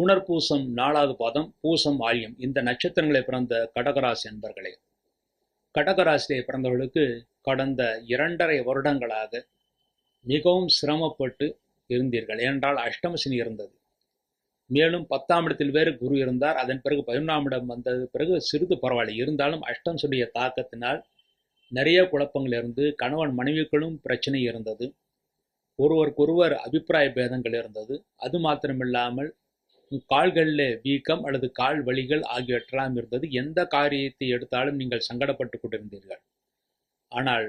புனர்பூசம் நாலாவது பாதம் பூசம் ஆழியம். இந்த நட்சத்திரங்களை பிறந்த கடகராசி அன்பர்களே கடகராசியை பிறந்தவர்களுக்கு கடந்த இரண்டரை வருடங்களாக மிகவும் சிரமப்பட்டு இருந்தீர்கள். ஏனென்றால் அஷ்டமசினி இருந்தது. மேலும் பத்தாம் இடத்தில் வேறு குரு இருந்தார். அதன் பிறகு பதினொன்றாம் இடம் வந்தது. பிறகு சிறிது பரவாயில்லை. இருந்தாலும் அஷ்டம் சொல்லிய தாக்கத்தினால் நிறைய குழப்பங்கள் இருந்து கணவன் மனைவிகளும் பிரச்சனை இருந்தது. ஒருவருக்கொருவர் அபிப்பிராய பேதங்கள் இருந்தது. அது மாத்திரமில்லாமல் கால்களில் வீக்கம் அல்லது கால் வலிகள் ஆகியவற்றெல்லாம் இருந்தது. எந்த காரியத்தை எடுத்தாலும் நீங்கள் சங்கடப்பட்டு கொண்டிருந்தீர்கள். ஆனால்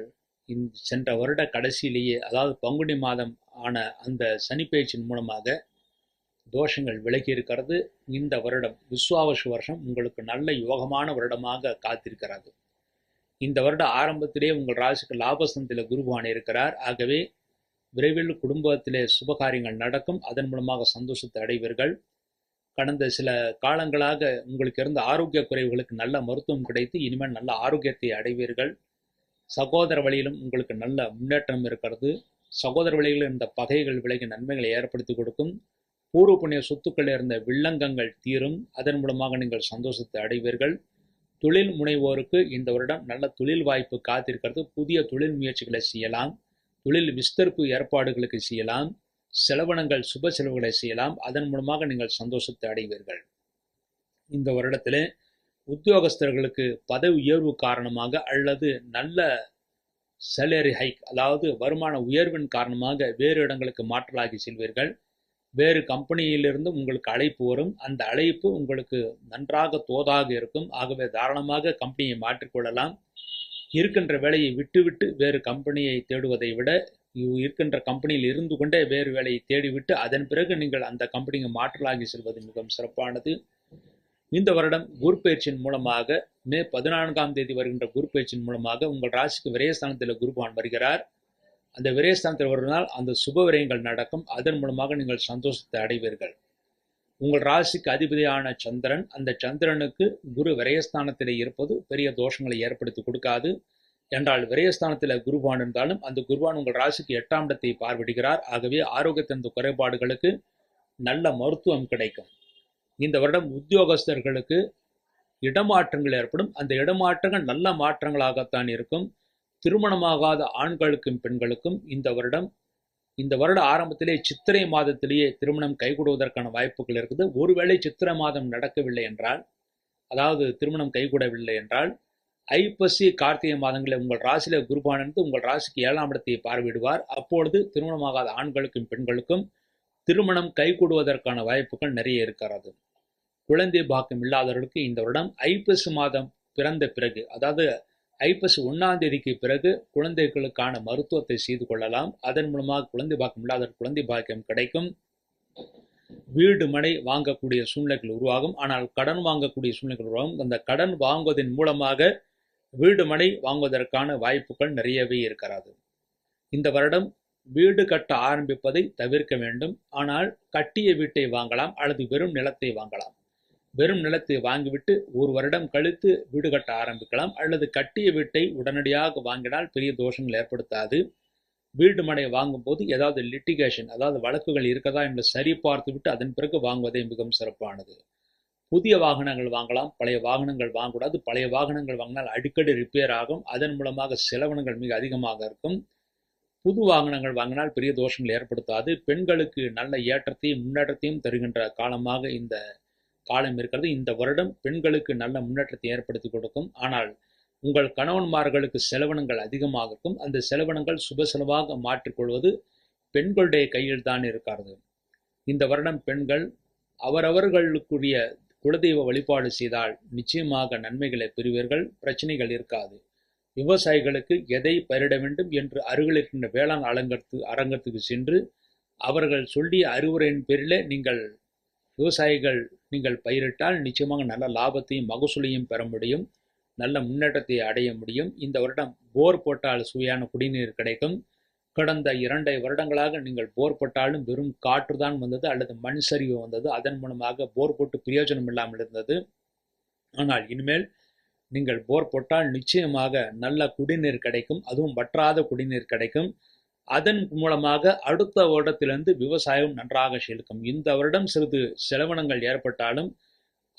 இந்த சென்ற வருட கடைசியிலேயே அதாவது பங்குனி மாதம் ஆன அந்த சனிப்பயிற்சியின் மூலமாக தோஷங்கள் விலகி இருக்கிறது. இந்த வருடம் விஸ்வாவச வருஷம் உங்களுக்கு நல்ல யோகமான வருடமாக காத்திருக்கிறது. இந்த வருட ஆரம்பத்திலே உங்கள் ராசிக்கு லாபஸ்தனத்தில் குருபான் இருக்கிறார். ஆகவே விரைவில் குடும்பத்திலே சுபகாரியங்கள் நடக்கும். அதன் மூலமாக சந்தோஷத்தை அடைவீர்கள். கடந்த சில காலங்களாக உங்களுக்கு இருந்த ஆரோக்கிய குறைவுகளுக்கு நல்ல மருத்துவம் கிடைத்து இனிமேல் நல்ல ஆரோக்கியத்தை அடைவீர்கள். சகோதர வழியிலும் உங்களுக்கு நல்ல முன்னேற்றம் இருக்கிறது. சகோதர வழியில் இருந்த பகைகள் விலகி நன்மைகளை ஏற்படுத்தி கொடுக்கும். பூர்வ புண்ணிய சொத்துக்கள் இருந்த வில்லங்கங்கள் தீரும். அதன் மூலமாக நீங்கள் சந்தோஷத்தை அடைவீர்கள். தொழில் முனைவோருக்கு இந்த வருடம் நல்ல தொழில் வாய்ப்பு காத்திருக்கிறது. புதிய தொழில் முயற்சிகளை செய்யலாம். தொழில் விஸ்தரிப்பு ஏற்பாடுகளுக்கு செய்யலாம். செலவனங்கள் சுப செலவுகளை செய்யலாம். அதன் மூலமாக நீங்கள் சந்தோஷத்தை அடைவீர்கள். இந்த வருடத்திலே உத்தியோகஸ்தர்களுக்கு பதவி உயர்வு காரணமாக அல்லது நல்ல சேலரி ஹைக் அதாவது வருமான உயர்வின் காரணமாக வேறு இடங்களுக்கு மாற்றலாகி செல்வீர்கள். வேறு கம்பெனியிலிருந்து உங்களுக்கு அழைப்பு வரும். அந்த அழைப்பு உங்களுக்கு நன்றாக தோதாக இருக்கும். ஆகவே தாராளமாக கம்பெனியை மாற்றிக்கொள்ளலாம். இருக்கின்ற வேலையை விட்டுவிட்டு வேறு கம்பெனியை தேடுவதை விட இருக்கின்ற கம்பெனியில் இருந்து கொண்டே வேறு வேலையை தேடிவிட்டு அதன் பிறகு நீங்கள் அந்த கம்பெனிக்கு மாற்றலாகி செல்வது மிகவும் சிறப்பானது. இந்த வருடம் குரு பயிற்சியின் மூலமாக மே பதினான்காம் தேதி வருகின்ற குரு பயிற்சியின் மூலமாக உங்கள் ராசிக்கு விரயஸ்தானத்தில் குருபான் வருகிறார். அந்த விரயஸ்தானத்தில் வருவதால் அந்த சுப விரயங்கள் நடக்கும். அதன் மூலமாக நீங்கள் சந்தோஷத்தை அடைவீர்கள். உங்கள் ராசிக்கு அதிபதியான சந்திரன் அந்த சந்திரனுக்கு குரு விரயஸ்தானத்தில் இருப்பது பெரிய தோஷங்களை ஏற்படுத்தி கொடுக்காது. என்றால் விரயஸ்தானத்தில் குருபான் இருந்தாலும் அந்த குருபான் உங்கள் ராசிக்கு எட்டாம் இடத்தை பார்வையிடுகிறார். ஆகவே ஆரோக்கியத்தின் குறைபாடுகளுக்கு நல்ல மருத்துவம் கிடைக்கும். இந்த வருடம் உத்தியோகஸ்தர்களுக்கு இடமாற்றங்கள் ஏற்படும். அந்த இடமாற்றங்கள் நல்ல மாற்றங்களாகத்தான் இருக்கும். திருமணமாகாத ஆண்களுக்கும் பெண்களுக்கும் இந்த வருடம் இந்த வருட ஆரம்பத்திலே சித்திரை மாதத்திலேயே திருமணம் கைகூடுவதற்கான வாய்ப்புகள் இருக்குது. ஒருவேளை சித்திரை மாதம் நடக்கவில்லை என்றால் அதாவது திருமணம் கைகூடவில்லை என்றால் ஐப்பசி கார்த்திகை மாதங்களில் உங்கள் ராசியில குருபானந்து உங்கள் ராசிக்கு ஏழாம் இடத்தை பார்வையிடுவார். அப்பொழுது திருமணமாகாத ஆண்களுக்கும் பெண்களுக்கும் திருமணம் கைகூடுவதற்கான வாய்ப்புகள் நிறைய இருக்கிறது. குழந்தை பாக்கம் இல்லாதவர்களுக்கு இந்த வருடம் ஐப்பசி மாதம் பிறந்த பிறகு அதாவது ஐப்பசி ஒன்றாம் தேதிக்கு பிறகு குழந்தைகளுக்கான மருத்துவத்தை செய்து கொள்ளலாம். அதன் மூலமாக குழந்தை பாக்கம் இல்லாத குழந்தை பாக்கியம் கிடைக்கும். வீடு மனை வாங்கக்கூடிய சூழ்நிலைகள் உருவாகும். ஆனால் கடன் வாங்கக்கூடிய சூழ்நிலைகள் உருவாகும். அந்த கடன் வாங்குவதன் மூலமாக வீடு மனை வாங்குவதற்கான வாய்ப்புகள் நிறையவே இருக்கிறது. இந்த வருடம் வீடு கட்ட ஆரம்பிப்பதை தவிர்க்க வேண்டும். ஆனால் கட்டிய வீட்டை வாங்கலாம். அல்லது வெறும் நிலத்தை வாங்கலாம். வெறும் நிலத்தை வாங்கிவிட்டு ஒரு வருடம் கழித்து வீடு கட்ட ஆரம்பிக்கலாம். அல்லது கட்டிய வீட்டை உடனடியாக வாங்கினால் பெரிய தோஷங்கள் ஏற்படுத்தாது. வீடு மனை வாங்கும்போது ஏதாவது லிட்டிகேஷன் அதாவது வழக்குகள் இருக்கதா என்று சரி பார்த்துவிட்டு அதன் பிறகு வாங்குவதே மிகவும் சிறப்பானது. புதிய வாகனங்கள் வாங்கலாம் பழைய வாகனங்கள் வாங்கக்கூடாது. பழைய வாகனங்கள் வாங்கினால் அடிக்கடி ரிப்பேர் ஆகும். அதன் மூலமாக செலவினங்கள் மிக அதிகமாக இருக்கும். புது வாகனங்கள் வாங்கினால் பெரிய தோஷங்கள் ஏற்படுத்தாது. பெண்களுக்கு நல்ல ஏற்றத்தையும் முன்னேற்றத்தையும் தருகின்ற காலமாக இந்த காலம் இருக்கிறது. இந்த வருடம் பெண்களுக்கு நல்ல முன்னேற்றத்தை ஏற்படுத்தி கொடுக்கும். ஆனால் உங்கள் கணவன்மார்களுக்கு செலவினங்கள் அதிகமாக இருக்கும். அந்த செலவினங்கள் சுப செலவாக மாற்றிக்கொள்வது பெண்களுடைய கையில் தான் இருக்கிறது இந்த வருடம் பெண்கள் அவரவர்களுக்குரிய குலதெய்வ வழிபாடு செய்தால் நிச்சயமாக நன்மைகளை பெறுவீர்கள். பிரச்சனைகள் இருக்காது. விவசாயிகளுக்கு எதை பயிரிட வேண்டும் என்று அருகில் இருக்கின்ற வேளாண் அலங்கத்து அரங்கத்துக்கு சென்று அவர்கள் சொல்லிய அறிவுரையின் பேரில் நீங்கள் விவசாயிகள் நீங்கள் பயிரிட்டால் நிச்சயமாக நல்ல லாபத்தையும் மகசூலையும் பெற முடியும். நல்ல முன்னேற்றத்தை அடைய முடியும். இந்த வருடம் போர் போட்டால் சுவையான குடிநீர் கிடைக்கும். கடந்த இரண்டை வருடங்களாக நீங்கள் போர் போட்டாலும் வெறும் காற்று தான் வந்தது அல்லது மண் சரிவு வந்தது. அதன் மூலமாக போர் போட்டு பிரயோஜனம் இல்லாமல் இருந்தது. ஆனால் இனிமேல் நீங்கள் போர் போட்டால் நிச்சயமாக நல்ல குடிநீர் கிடைக்கும். அதுவும் வற்றாத குடிநீர் கிடைக்கும். அதன் மூலமாக அடுத்த வருடத்திலிருந்து விவசாயம் நன்றாக செலுக்கும் இந்த வருடம் சிறிது செலவினங்கள் ஏற்பட்டாலும்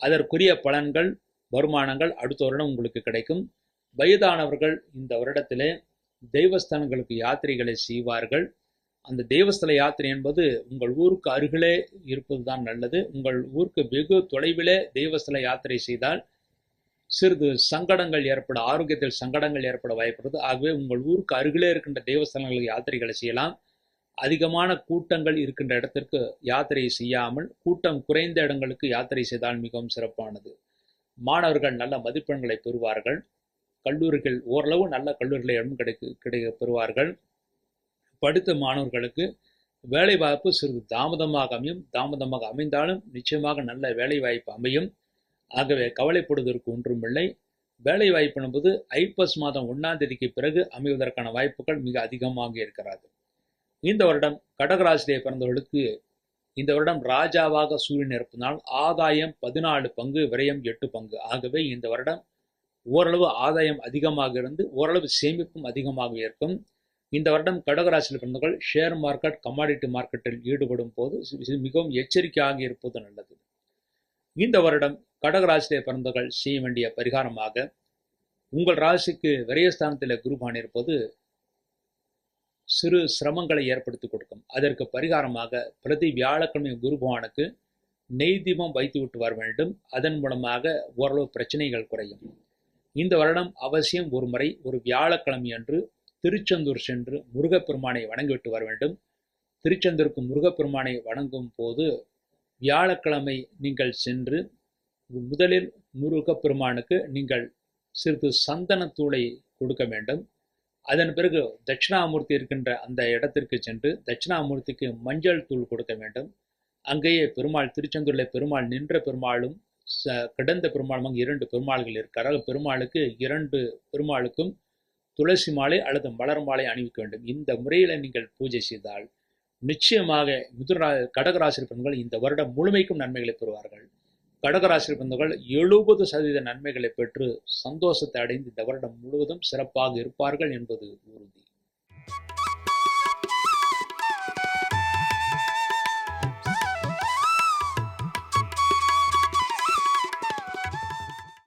அதற்குரிய பலன்கள் வருமானங்கள் அடுத்த வருடம் உங்களுக்கு கிடைக்கும். வயதானவர்கள் இந்த வருடத்திலே தெய்வஸ்தானங்களுக்கு யாத்திரைகளை செய்வார்கள். அந்த தெய்வஸ்தல யாத்திரை என்பது உங்கள் ஊருக்கு அருகிலே இருப்பது தான் நல்லது. உங்கள் ஊருக்கு வெகு தொலைவிலே தெய்வஸ்தல யாத்திரை செய்தால் சிறிது சங்கடங்கள் ஏற்பட ஆரோக்கியத்தில் சங்கடங்கள் ஏற்பட வாய்ப்புறது ஆகவே உங்கள் ஊருக்கு அருகிலே இருக்கின்ற தேவஸ்தலங்களுக்கு யாத்திரைகளை செய்யலாம். அதிகமான கூட்டங்கள் இருக்கின்ற இடத்திற்கு யாத்திரை செய்யாமல் கூட்டம் குறைந்த இடங்களுக்கு யாத்திரை செய்தால் மிகவும் சிறப்பானது. மாணவர்கள் நல்ல மதிப்பெண்களை பெறுவார்கள். கல்லூரிகள் ஓரளவு நல்ல கல்லூரிகளை இடம் கிடைக்க கிடைக்க பெறுவார்கள். படித்த மாணவர்களுக்கு வேலைவாய்ப்பு சிறிது தாமதமாக அமையும். தாமதமாக அமைந்தாலும் நிச்சயமாக நல்ல வேலைவாய்ப்பு அமையும். ஆகவே கவலைப்படுவதற்கு ஒன்றுமில்லை வேலை வாய்ப்பு என்பது ஐப்பஸ் மாதம் ஒன்றாம் தேதிக்கு பிறகு அமைவதற்கான வாய்ப்புகள் மிக அதிகமாக இருக்கிறது. இந்த வருடம் கடகராசிலே பிறந்தவர்களுக்கு இந்த வருடம் ராஜாவாக சூரியன் இருப்பதனால் ஆதாயம் பதினாலு பங்கு விரயம் எட்டு பங்கு. ஆகவே இந்த வருடம் ஓரளவு ஆதாயம் அதிகமாக இருந்து ஓரளவு சேமிப்பும் அதிகமாக இருக்கும். இந்த வருடம் கடகராசியில் பிறந்தவர்கள் ஷேர் மார்க்கெட் கமாடிட்டி மார்க்கெட்டில் ஈடுபடும் போது மிகவும் எச்சரிக்கையாக இருப்பது நல்லது. இந்த வருடம் கடகராசியிலே பிறந்தவர்கள் செய்ய வேண்டிய பரிகாரமாக உங்கள் ராசிக்கு விரயஸ்தானத்தில் குருபான் இருப்பது சிறு சிரமங்களை ஏற்படுத்தி கொடுக்கும். அதற்கு பரிகாரமாக பிரதி வியாழக்கிழமை குருபானுக்கு நெய் தீபம் வைத்து விட்டு வர வேண்டும். அதன் மூலமாக ஓரளவு பிரச்சனைகள் குறையும். இந்த வருடம் அவசியம் ஒரு முறை ஒரு வியாழக்கிழமை அன்று திருச்செந்தூர் சென்று முருகப்பெருமானை வணங்கிவிட்டு வர வேண்டும். திருச்செந்தூருக்கு முருகப்பெருமானை வணங்கும் போது வியாழக்கிழமை நீங்கள் சென்று முதலில் முருகப்பெருமானுக்கு நீங்கள் சிறிது சந்தனத்தூளை கொடுக்க வேண்டும். அதன் பிறகு தட்சிணாமூர்த்தி இருக்கின்ற அந்த இடத்திற்கு சென்று தட்சிணாமூர்த்திக்கு மஞ்சள் தூள் கொடுக்க வேண்டும். அங்கேயே பெருமாள் திருச்செந்தூரில் பெருமாள் நின்ற பெருமாளும் கிடந்த பெருமாளும் இரண்டு பெருமாள்கள் இருக்கிறார் பெருமாளுக்கு இரண்டு பெருமாளுக்கும் துளசி மாலை அல்லது மலர் மாலை அணிவிக்க வேண்டும். இந்த முறையில் நீங்கள் பூஜை செய்தால் நிச்சயமாக மிதுரா கடகராசி பெண்கள் இந்த வருடம் முழுமைக்கும் நன்மைகளை பெறுவார்கள். கடகராசி பிறந்தவர்கள் எழுபது சதவீத நன்மைகளை பெற்று சந்தோஷத்தை அடைந்து இந்த வருடம் முழுவதும் சிறப்பாக இருப்பார்கள் என்பது உறுதி.